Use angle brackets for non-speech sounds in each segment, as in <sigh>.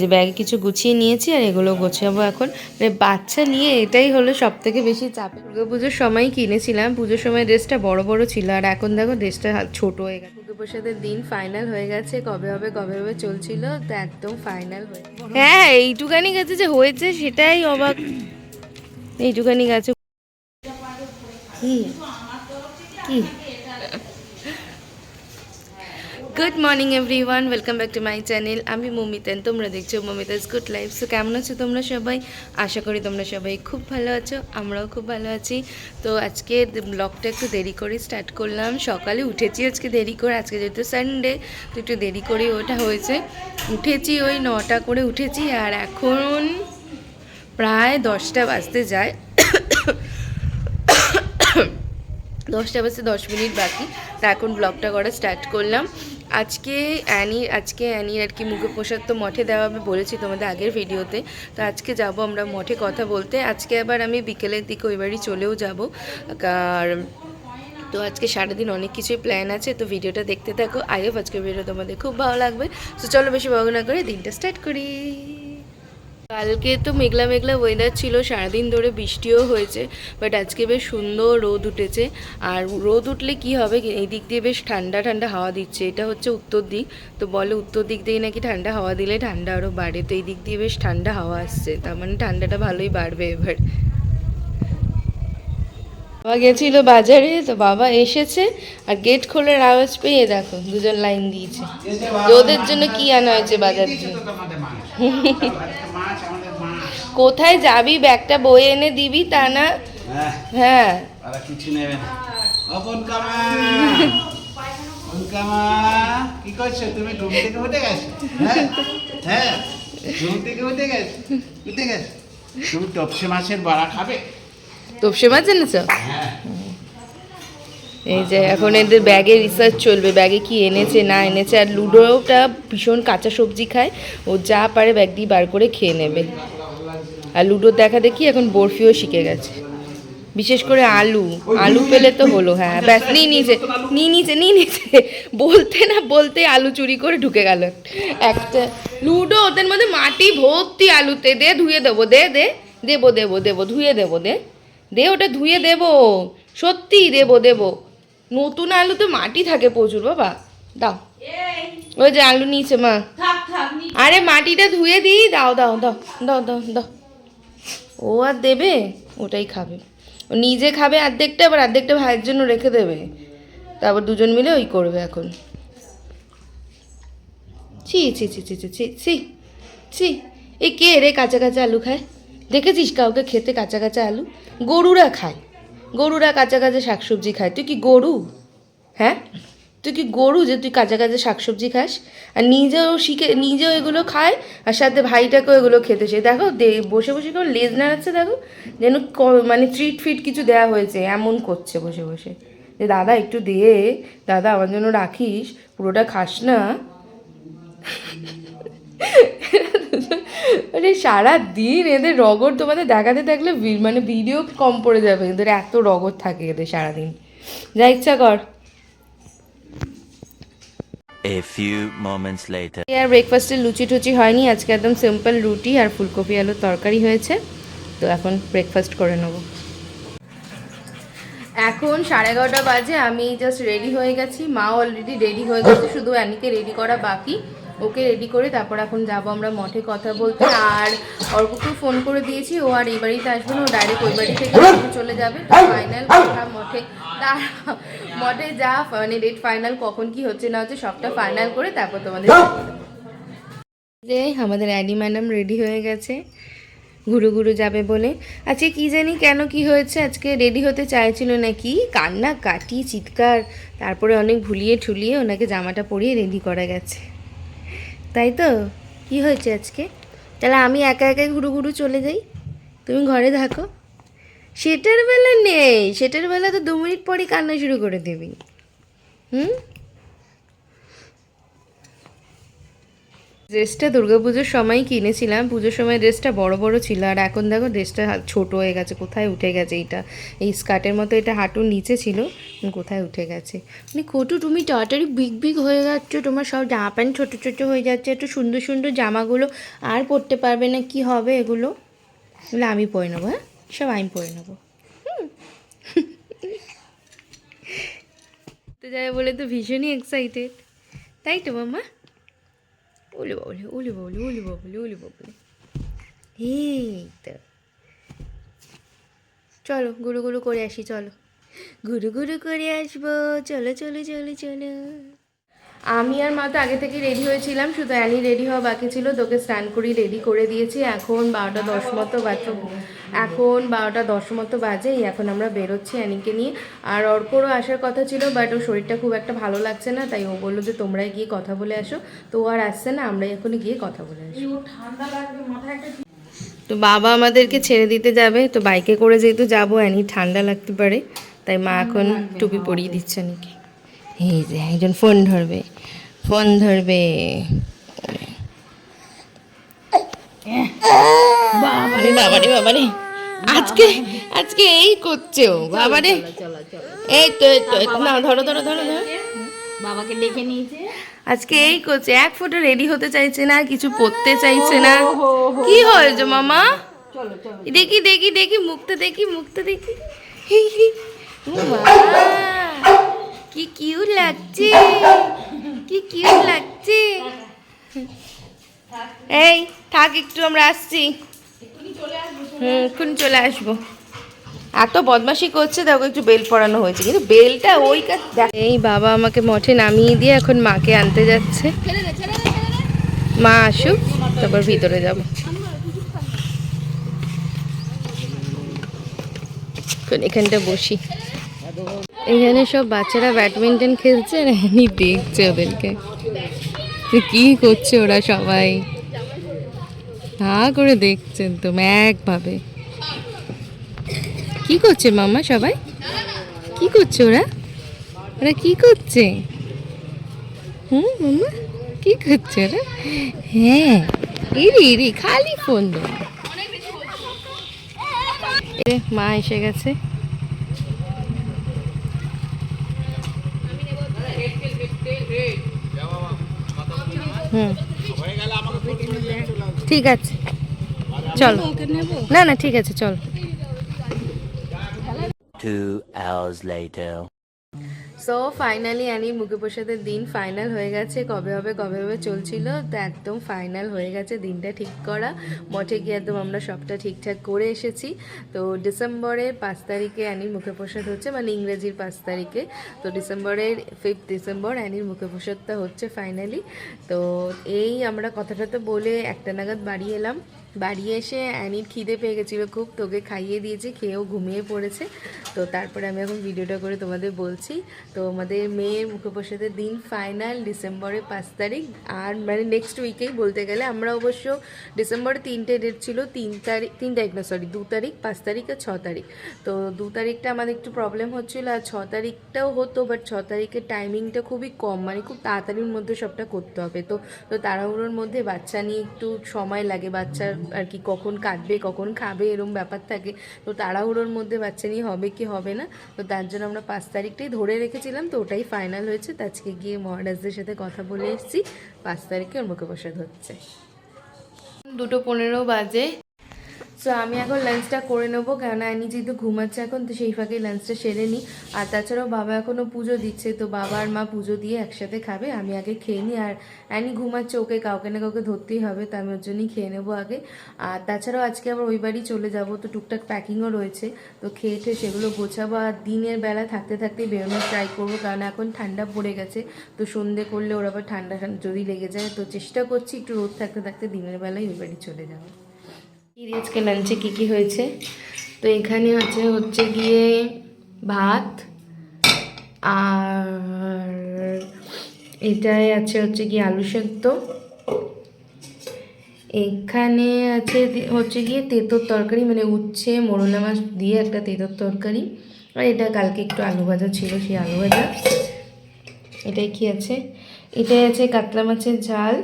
যে ব্যাগে কিছু গুছিয়ে নিয়েছি আর এগুলো গোছাবো এখন। মানে বাচ্চা নিয়ে এটাই হলো সব থেকে বেশি চাপে দুর্গা পুজোর সময় কিনেছিলাম। পুজোর সময় ড্রেসটা বড় বড় ছিল আর এখন দেখো ড্রেসটা ছোট হয়ে গেছে। পুজো প্রসাদের দিন ফাইনাল হয়ে গেছে। কবে হবে কবে হবে চলছিল, তো একদম ফাইনাল হয়ে হ্যাঁ এইটুকানি গেছে যে হয়েছে সেটাই অবাক। এইটুকানি গেছে। কি? কি? Good morning everyone welcome back to my channel আমি মমিতান, তোমরা দেখছ মমিতাস গুড লাইফ সো কেমন আছো তোমরা সবাই? আশা করি তোমরা সবাই খুব ভালো আছো, আমরাও খুব ভালো আছি। তো, আজকে ব্লগটা একটু দেরি করে স্টার্ট করলাম। সকালে উঠেছি আজকে দেরি করে, আজকে যেহেতু সানডে তো একটু দেরি করে ওটা হয়েছে। উঠেছি ওই নটা করে উঠেছি, আর এখন প্রায় দশটা বাজতে যায়। <coughs> দশটা বাজতে দশ মিনিট বাকি, তা এখন ব্লগটা করা স্টার্ট করলাম। আজকে অ্যানি আজকে অ্যানি আর কি মুখে প্রসাদ তো মঠে দেওয়া আমি বলেছি তোমাদের আগের ভিডিওতে। তো আজকে যাব আমরা মঠে কথা বলতে। আজকে আবার আমি বিকেলের দিকে ওই বাড়ি চলেও যাব। আর তো আজকে সারাদিন অনেক কিছুই প্ল্যান আছে। তো ভিডিওটা দেখতে থাকো। আই হোপ আজকের ভিডিও তোমাদের খুব ভালো লাগবে। তো চলো বেশি ভালো না করে দিনটা স্টার্ট করি। কালকে তো মেঘলা মেঘলা ওয়েদার ছিল সারাদিন ধরে বৃষ্টিও হয়েছে বাট আজকে বেশ সুন্দর রোদ উঠেছে। আর রোদ উঠলে কি হবে? এই দিক দিয়ে বেশ ঠান্ডা ঠান্ডা হাওয়া দিচ্ছে। এটা হচ্ছে উত্তর দিক। তো বলে উত্তর দিক দিয়ে নাকি ঠান্ডা হাওয়া দিলে ঠান্ডা আরও বাড়ে? তো এই দিক দিয়ে বেশ ঠান্ডা হাওয়া আসছে। তার মানে ঠান্ডাটা ভালোই বাড়বে এবার। বাবা গেছিল বাজারে তো বাবা এসেছে আর গেট খোলার আওয়াজ পেয়ে দেখো দুজন লাইন দিয়েছে। ওদের জন্য কি আনা হয়েছে বাজার থেকে? <laughs> কোথায় যাবি? ব্যাগটা বয়ে এনে দিবি তা না? হ্যাঁ। হ্যাঁ। কিছু নেবে না। অপন কামা কি করছ? তুমি ঘুম থেকে উঠে গেছো? হ্যাঁ? হ্যাঁ? ঘুম থেকে উঠে গেছো? উঠে গেছো? তুমি টপসে মাছের বড়া খাবে? তোপসে মাছ এনেছ? হ্যাঁ। এই যে এখন এদের ব্যাগে রিসার্চ চলবে ব্যাগে কি এনেছে না এনেছে আর লুডোটা ভীষণ কাঁচা সবজি খায়। ও যা পারে ব্যাগ দিয়ে বার করে খেয়ে নেবে। আর লুডোর দেখা দেখি এখন বরফিও শিখে গেছে। বিশেষ করে আলু। আলু পেলে তো হলো হ্যাঁ ব্যাস নিয়ে নিয়েছে নিয়ে নিয়েছে নিয়ে নিয়েছে। বলতে না বলতে আলু চুরি করে ঢুকে গেল। একটা লুডো ওদের মধ্যে মাটি ভর্তি আলুতে দে ধুয়ে দেবো দে দে দেবো দেবো দেবো ধুয়ে দেবো দে। দে ওটা ধুয়ে দেবো সত্যি দেবো দেবো। নতুন আলু তো মাটি থাকে প্রচুর বাবা। দাও। ওই যে আলু নিয়েছে মা। আরে মাটিটা ধুয়ে দিই দাও দাও দাও দাও দাও দাও। ও আর দেবে, ওটাই খাবে। ও নিজে খাবে অর্ধেকটা আবার অর্ধেকটা ভাইয়ের জন্য রেখে দেবে। তারপর দুজন মিলে ওই করবে এখন। ছি ছি ছি ছি ছি ছি ছি ছি। এই কে রে কাঁচা কাঁচা আলু খায়? দেখেছিস কাউকে খেতে কাঁচা কাঁচা আলু? গরুরা খায়। গরুরা কাঁচা কাঁচা শাকসবজি খায়। তুই কি গরু? হ্যাঁ? তুই কি গরু যে তুই কাঁচা কাঁচা শাকসবজি খাস? আর নিজেও শিখে, নিজেও এগুলো খায়, আর সাথে ভাইটাকেও এগুলো খেতে সে দেখো বসে বসে কেউ লেজ নাড়াচ্ছে, দেখো, যেন মানে ট্রিট ফিট কিছু দেওয়া হয়েছে, এমন করছে বসে বসে। যে, দাদা, একটু দে, দাদা, আমার জন্য রাখিস, পুরোটা খাস না। আরে সারা দিন এদের রগর তোমাদের দেখাতে থাকলে মানে ভিডিও কম পড়ে যাবে, এদের এত রগর থাকে এদের সারাদিন। যা ইচ্ছা কর। A few moments later. আর ব্রেকফাস্টে লুচি টুচি হয়নি আজকে একদম সিম্পল রুটি আর ফুলকপি আলুর তরকারি হয়েছে। তো এখন ব্রেকফাস্ট করে নেব। এখন সাড়ে এগারোটা বাজে আমি জাস্ট রেডি হয়ে গেছি। মা অলরেডি রেডি হয়ে গেছে শুধু অ্যানিকে রেডি করা বাকি। ওকে রেডি করে তারপর এখন যাব আমরা মঠে কথা বলতে। আর অর্পকেও ফোন করে দিয়েছি ও আর এই বাড়িতে আসবে না ও ডাইরেক্ট ওই বাড়ি থেকে চলে যাবে। ফাইনাল কথা মঠে তার মঠে যা মানে ডেট ফাইনাল কখন কি হচ্ছে না হচ্ছে সবটা ফাইনাল করে তারপর তোমাদের যে আমাদের অ্যাডি ম্যাডাম রেডি হয়ে গেছে। ঘুরু ঘুরু যাবে বলে। আজকে কি জানি কেন কি হয়েছে আজকে রেডি হতে চাইছিল নাকি? কান্না কাটি চিৎকার তারপরে অনেক ভুলিয়ে ঠুলিয়ে ওনাকে জামাটা পরিয়ে রেডি করা গেছে। তাই তো? কি হয়েছে আজকে? তাহলে আমি একা একাই ঘুরু ঘুরু চলে যাই? তুমি ঘরে থাকো। সেটার বেলা নেই। সেটার বেলা তো দু মিনিট পরই কান্না শুরু করে দেবি। হুম? ড্রেসটা দুর্গা পুজোর সময় কিনেছিলাম। পুজোর সময় ড্রেসটা বড় বড় ছিল, আর এখন দেখো ড্রেসটা ছোট হয়ে গেছে। কোথায় উঠে গেছে এইটা? এই স্কার্টের মতো এটা হাঁটুর নিচে ছিল। কোথায় উঠে গেছে? মানে কটু, তুমি তাড়াতাড়ি বিগ বিগ হয়ে যাচ্ছ। তোমার সব জামা প্যান্ট ছোটো ছোটো হয়ে যাচ্ছে। একটু সুন্দর সুন্দর জামাগুলো আর পরতে পারবে না। কি হবে এগুলো? এগুলো আমি পরে নেব হ্যাঁ? সব আমি পরে নেব। তো যাই বলে তো ভীষণই এক্সাইটেড তাই তো মামা? ওলি বাবলি ওলি বাবলি ওলি বাবলি ওলি বাবলি এই তো। চলো গুরু গুরু করে আসি, চলো। গুরু গুরু করে আসব। চলো চলো চলো চলো। আমি আর মা তো আগে থেকে রেডি হয়েছিলাম শুধু অ্যানি রেডি হওয়া বাকি ছিল তোকে স্নান করি রেডি করে দিয়েছি। এখন বারোটা দশ মতো বাজে। এখন বারোটা দশ মতো বাজে এখন আমরা বেরোচ্ছি অ্যানিকে নিয়ে। আর অর্করও আসার কথা ছিল বাট ওর শরীরটা খুব একটা ভালো লাগছে না তাই ও বলল যে তোমরাই গিয়ে কথা বলে আসো। তো ও আর আসছে না আমরাই এখনই গিয়ে কথা বলে আসি। তো বাবা আমাদেরকে ছেড়ে দিতে যাবে তো বাইকে করে যেহেতু যাব অ্যানি ঠান্ডা লাগতে পারে তাই মা এখন টুপি পরিয়ে দিচ্ছে নাকি এই যে একজন ফোন ধরবে ফোন ধরবে। বাবারে বাবারে বাবারে। আজকে আজকে এই করছে ও বাবারে। এই তো এই তো এই তো। না ধরো ধরো ধরো ধরো। বাবাকে ডেকে নিয়েছে। আজকে এই করছে এক ফোঁটা রেডি হতে চাইছে না কিছু পরতে চাইছে না। কি হয়েছে মামা? দেখি দেখি দেখি মুখটা দেখি মুখটা দেখি। মা, কি কিউট লাগছে? কি কিউট লাগছে? এই, থাক, একটু আমরা আসছি। হুম চলে আসব। এত বদমাশি করছে, দেখো, একটু বেল পরানো হয়েছে। কিন্তু বেলটা ওই এই বাবা আমাকে মঠে নামিয়ে দিয়ে এখন মাকে আনতে যাচ্ছে। মা আসুক, তারপর ভিতরে যাব। এখন এখানটা বসি। এখানে সব বাচ্চারা ব্যাডমিন্টন খেলছে আমি দেখছে ওদেরকে। কি করছে ওরা সবাই। হা করে দেখছেন তো একভাবে। কি করছে মামা সবাই? কি করছে ওরা? ওরা কি করছে? হুম, মামা? কি করছে ওরা? হ্যাঁ ইরি ইরি, খালি ফোন দো মা এসে গেছে। হুম। ঠিক আছে। চল। না না ঠিক আছে চল. সো ফাইনালি অ্যানি মুখে প্রসাদের দিন ফাইনাল হয়ে গেছে। কবে হবে কবে হবে চলছিল, তো একদম ফাইনাল হয়ে গেছে দিনটা ঠিক করা। মঠে গিয়ে একদম আমরা সবটা ঠিকঠাক করে এসেছি। তো ডিসেম্বরের পাঁচ তারিখে অ্যানির মুখে প্রসাদ হচ্ছে মানে ইংরেজির পাঁচ তারিখে। তো ডিসেম্বরের ফিফথ ডিসেম্বর অ্যানির মুখে প্রসাদটা হচ্ছে ফাইনালি তো এই আমরা কথাটা তো বলে একটা নাগাদ বাড়ি এলাম। বাড়ি এসে অ্যানির খিদে পেয়ে গেছিল খুব, তোকে খাইয়ে দিয়েছে, খেয়েও ঘুমিয়ে পড়েছে। তো তারপরে আমি এখন ভিডিওটা করে তোমাদের বলছি। তো আমাদের মেয়ের মুখোপসাদের দিন ফাইনাল ডিসেম্বরের পাঁচ তারিখ। আর মানে নেক্সট উইকেই বলতে গেলে আমরা অবশ্য ডিসেম্বরে তিনটে ডেট ছিল, তিন তারিখ তিন তারিখ না সরি দু তারিখ, পাঁচ তারিখ আর ছ তারিখ। তো দু তারিখটা আমাদের একটু প্রবলেম হচ্ছিল, আর ছ তারিখটাও হতো বাট ছ তারিখের টাইমিংটা খুবই কম মানে খুব তাড়াতাড়ির মধ্যে সবটা করতে হবে। তো তো তাড়াহুড়োর মধ্যে বাচ্চা নিয়ে একটু সময় লাগে, বাচ্চার আর কি কখন কাটবে, কখন খাবে, এরম ব্যাপার থাকে। তো তাড়াহুড়োর মধ্যে বাচ্চা নিয়ে হবে কি হবে না? তো তার জন্য আমরা পাঁচ তারিখটাই ধরে রেখেছিলাম, তো ওটাই ফাইনাল হয়েছে। তো আজকে গিয়ে মহারাজদের সাথে কথা বলে এসেছি। পাঁচ তারিখে ওর মুখে প্রসাদ ধরছে দুটো পনেরো বাজে। সো আমি এখন লাঞ্চটা করে নেব, কেননা অ্যানি যেহেতু ঘুমাচ্ছে এখন, তো সেই ফাঁকে লাঞ্চটা সেরে নিই। আর তাছাড়াও বাবা এখনও পুজো দিচ্ছে, তো বাবা আর মা পুজো দিয়ে একসাথে খাবে, আমি আগে খেয়ে নিই। আর অ্যানি ঘুমাচ্ছে, ওকে কাউকে না কাউকে ধরতেই হবে, তো আমি ওর জন্যই খেয়ে নেব আগে। আর তাছাড়াও আজকে আবার ওই বাড়ি চলে যাব, তো টুকটাক প্যাকিংও রয়েছে, তো খেয়ে ঠেয়ে সেগুলো গোছাবো। আর দিনের বেলা থাকতে থাকতেই বেরোনোর ট্রাই করব কারণ এখন ঠান্ডা পড়ে গেছে, তো সন্ধে করলে ওর আবার ঠান্ডা যদি লেগে যায়, তো চেষ্টা করছি একটু রোদ থাকতে থাকতে দিনের বেলায় ওই বাড়ি চলে যাব দিয়ে আজকে লাঞ্চে কী কী হয়েছে? তো এখানে আছে হচ্ছে গিয়ে ভাত আর এটাই আছে হচ্ছে গিয়ে আলু সেদ্ধ। এখানে আছে হচ্ছে গিয়ে তেঁতোর তরকারি মানে উচ্ছে, মোরলা মাছ দিয়ে একটা তেঁতোর তরকারি। আর এটা কালকে একটু আলু ভাজা ছিল, সেই আলু ভাজা। এটাই কি আছে? এটাই আছে কাতলা মাছের ঝাল।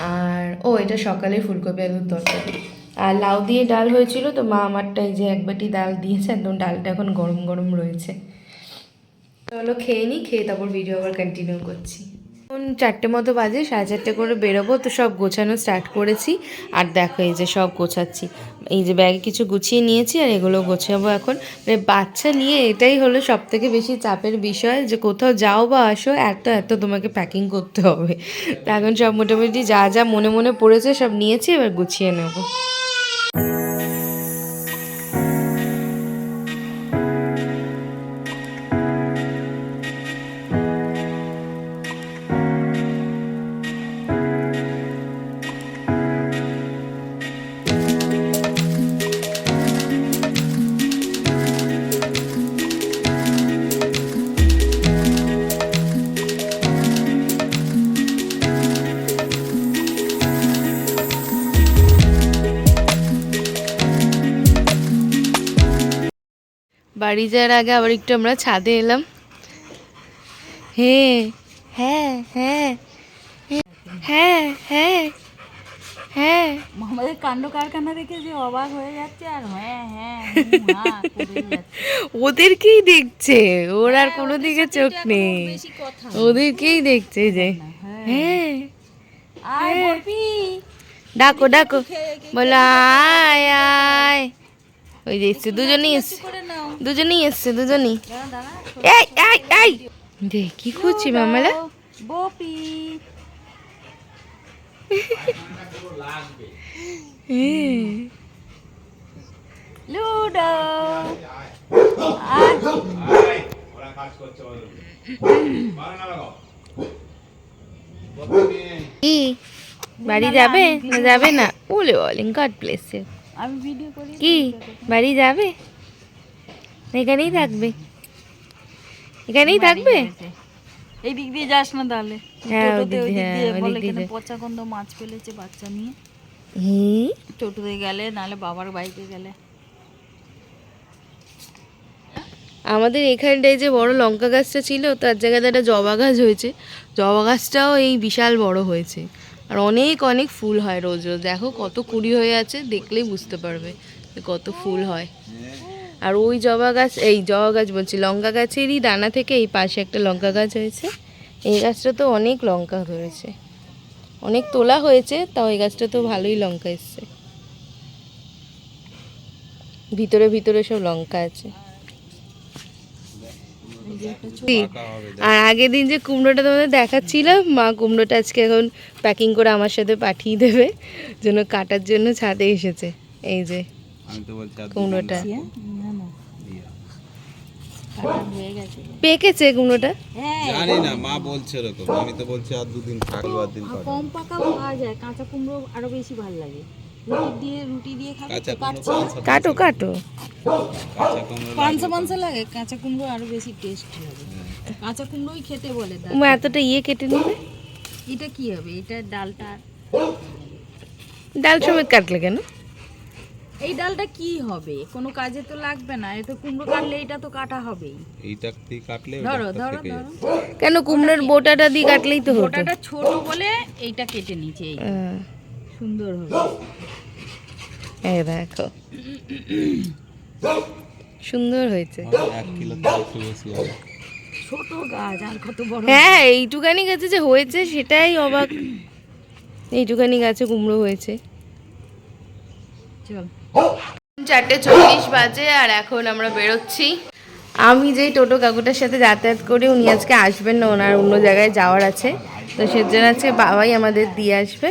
আর, ও, এটা সকালে ফুলকপি আলুর তরকারি। আর লাউ দিয়ে ডাল হয়েছিল তো মা আমারটা এই যে এক বাটি ডাল দিয়েছে, একদম ডালটা এখন গরম গরম রয়েছে। চলো খেয়ে নিই খেয়ে তারপর ভিডিও আবার কন্টিনিউ করছি। এখন চারটে মতো বাজে, সাড়ে চারটে করে বেরোবো, তো সব গোছানো স্টার্ট করেছি। আর দেখো এই যে সব গোছাচ্ছি। এই যে ব্যাগে কিছু গুছিয়ে নিয়েছি আর এগুলো গোছাবো এখন। মানে বাচ্চা নিয়ে এটাই হলো সব থেকে বেশি চাপের বিষয় যে কোথাও যাও বা আসো, এত এত তোমাকে প্যাকিং করতে হবে। এখন সব মোটামুটি যা যা মনে মনে পড়েছে সব নিয়েছি, এবার গুছিয়ে নেব। বাড়ি যাওয়ার আগে আবার একটু আমরা ছাদে এলাম। হ্যাঁ হ্যাঁ। হ্যাঁ হ্যাঁ হ্যাঁ। হ্যাঁ। আমাদের কাণ্ড কারখানা দেখে যে অবাক হয়ে যাচ্ছে আর হ্যাঁ হ্যাঁ হ্যাঁ। <laughs> ওদেরকেই দেখছে। ওর আর কোনো দিকে চোখ নেই। ওদেরকেই দেখছে যে। হ্যাঁ ডাকো ডাকো। বলো আয় আয়। ওই যে এসছে দুজনেই এসছে। দুজনেই এসছে দুজনেই। দাঁড়া দাঁড়া এই এই এই! দে কি করছি মামালা বপি লুডো। আর কি বাড়ি যাবে না যাবে না? ওলে বলেন গড ব্লেস ইউ আমি ভিডিও করি কি? বাড়ি যাবে? এখানেই থাকবে? এখানেই থাকবে? এই দিক দিয়ে যাস না তাহলে। হ্যাঁ, হ্যাঁ। পচা গন্ধ মাছ ফেলেছে বাচ্চা নিয়ে। টোটোতে গেলে নালে বাবার বাইকে গেলে। আমাদের এখানটায় যে বড় লঙ্কা গাছটা ছিল তার জায়গাতে একটা জবা গাছ হয়েছে। জবা গাছটাও এই বিশাল বড় হয়েছে। আর অনেক অনেক ফুল হয় রোজ রোজ। দেখো কত কুড়ি হয়ে আছে, দেখলেই বুঝতে পারবে কত ফুল হয়। আর ওই জবা গাছ, এই জবা গাছ বলছি, লঙ্কা গাছেরই দানা থেকে এই পাশে একটা লঙ্কা গাছ হয়েছে। এই গাছটা তো অনেক লঙ্কা ধরেছে। অনেক তোলা হয়েছে, তাও এই গাছটা তো ভালোই লঙ্কা এসছে। ভিতরে ভিতরে সব লঙ্কা আছে। আর আগের দিন যে কুমড়োটা তোমাদের দেখাচ্ছিলাম মা কুমড়োটা আজকে এখন প্যাকিং করে আমার সাথে পাঠিয়ে দেবে জন্য কাটার জন্য ছাদে এসেছে। এই যে আমি তো বলছি আর কুমড়োটা। পেকেছে কুমড়োটা? হ্যাঁ। জানি না মা বলছে এরকম। আমি তো বলছি আর দুদিন থাকব আর দিন কম পাকা যায়। কাঁচা কুমড়ো আরও বেশি ভালো লাগে। দিয়ে রুটি দিয়ে খাবে কাটো কাটো। পাঁচশো পাঁচশো লাগে কাঁচা কুমড়ো আরও বেশি টেস্ট লাগে কাঁচা কুমড়োই খেতে বলে দা এতটা ইয়ে কেটে নেবে? এটা কি হবে? এটা ডালটা? ডাল সমেত কাটলে কেন? এই ডালটা কি হবে? কোনো কাজে তো লাগবে না। এ তো কুমড়ো কাটলে এটা তো কাটা হবেই। এইটা দিয়ে কাটলে ধরো ধরো ধরো। কেন কুমড়োর বোটাটা দিয়ে কাটলেই তো হতো? ওটাটা ছোট বলে এইটা কেটে নিচে এই। আহ, সুন্দর হবে। এই দেখো। সুন্দর হয়েছে। ছোট গাছ আর কত বড়। হ্যাঁ এইটুকানি গাছে যে হয়েছে সেটাই অবাক। এইটুকানি গাছে কুমড়ো হয়েছে। চল। চারটে চল্লিশ বাজে আর এখন আমরা বেরোচ্ছি। আমি যেই টোটো কাকুটার সাথে যাতায়াত করি উনি আজকে আসবেন না ওনার অন্য জায়গায় যাওয়ার আছে। তো সেজন্য আজকে বাবাই আমাদের দিয়ে আসবে।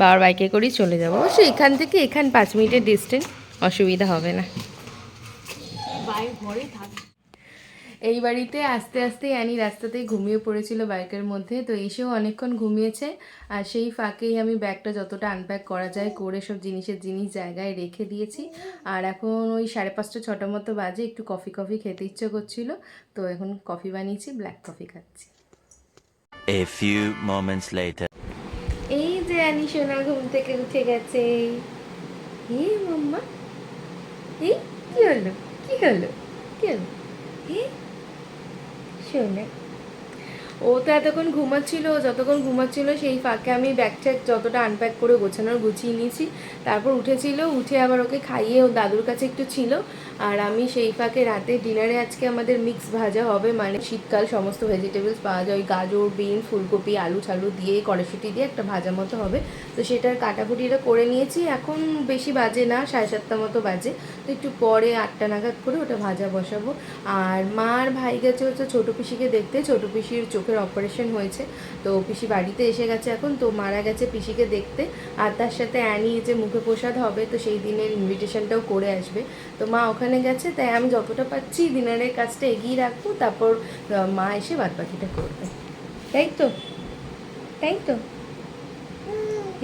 বাবার বাইকে করেই চলে যাব। অবশ্য এখান থেকে এখান পাঁচ মিনিটের ডিস্টেন্স অসুবিধা হবে না। এই বাড়িতে আস্তে আস্তে অ্যানি রাস্তাতেই ঘুমিয়ে পড়েছিল বাইকের মধ্যে, তো এসেও অনেকক্ষণ ঘুমিয়েছে আর সেই ফাঁকেই আমি ব্যাগটা যতটা আনপ্যাক করা যায় করে সব জিনিসের জিনিস জায়গায় রেখে দিয়েছি। আর এখন ওই সাড়ে পাঁচটা, ছটা মতো বাজে, একটু কফি কফি খেতে ইচ্ছে করছিল, তো এখন কফি বানিয়েছি ব্ল্যাক কফি খাচ্ছি। A few moments later. এই যে আনি সোনা ঘুম থেকে উঠে গেছে। হে মাম্মা এই কি হলো? কি হলো? কি হলো? হে সোনা ও তো এতক্ষণ ঘুমাচ্ছিল, যতক্ষণ ঘুমাচ্ছিল সেই ফাঁকে আমি ব্যাগ ট্যাগ যতটা আনপ্যাক করে গোছানোর গুছিয়ে নিয়েছি। তারপর উঠেছিল, উঠে আবার ওকে খাইয়ে ও দাদুর কাছে একটু ছিল। আর আমি সেই ফাঁকে রাতে ডিনারে আজকে আমাদের মিক্স ভাজা হবে মানে শীতকাল সমস্ত ভেজিটেবলস পাওয়া যায়। ওই গাজর বিন ফুলকপি, আলু ছালু দিয়ে, কড়াইশুটি দিয়ে একটা ভাজা মতো হবে। তো সেটার কাটাকুটিটা করে নিয়েছি। এখন বেশি বাজে না, সাড়ে সাতটা মতো বাজে। তো একটু পরে আটটা নাগাদ করে ওটা ভাজা বসাবো। আর মা আর ভাই গেছে হচ্ছে ছোটো পিসিকে দেখতে। ছোটো পিসির চোখের অপারেশন হয়েছে। তো পিসি বাড়িতে এসে গেছে এখন, তো মারা গেছে পিসিকে দেখতে। আর তার সাথে অ্যানি যে মুখে প্রসাদ হবে, তো সেই দিনের ইনভিটেশনটাও করে আসবে। তো মা ওখানে গেছে, তাই আমি যতটা পাচ্ছি ডিনারের কাজটা এগিয়ে রাখব। তারপর মা এসে বাদ বাকিটা করবে। তাই তো? তাই তো?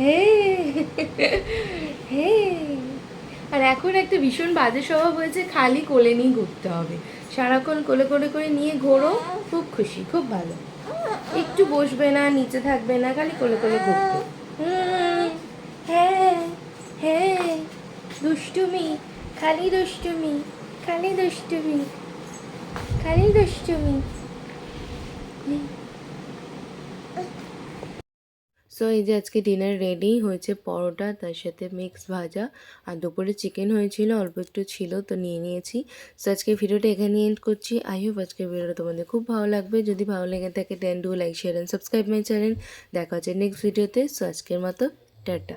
হে হে। আর এখন একটা ভীষণ বাজে স্বভাব হয়েছে, খালি কোলে নিয়ে ঘুরতে হবে। সারাক্ষণ কোলে কোলে করে নিয়ে ঘোরো, খুব খুশি, খুব ভালো। একটু বসবে না, নিচে থাকবে না, খালি কোলে কোলে ঘুরবে। হ্যাঁ হ্যাঁ দুষ্টুমি, খালি দুষ্টুমি খালি দুষ্টুমি খালি দুষ্টুমি। সো এই যে আজকে ডিনার রেডি হয়েছে পরোটা, তার সাথে মিক্স ভাজা আর দুপুরে চিকেন হয়েছিল, অল্প একটু ছিল তো নিয়ে নিয়েছি। সো আজকে ভিডিওটা এখানে এন্ড করছি। আই হোপ আজকে ভিডিওটা তোমাদের খুব ভালো লাগবে। যদি ভালো লেগে থাকে then do like share and subscribe my channel দেখা হচ্ছে নেক্সট ভিডিওতে সো আজকের মতো, টাটা।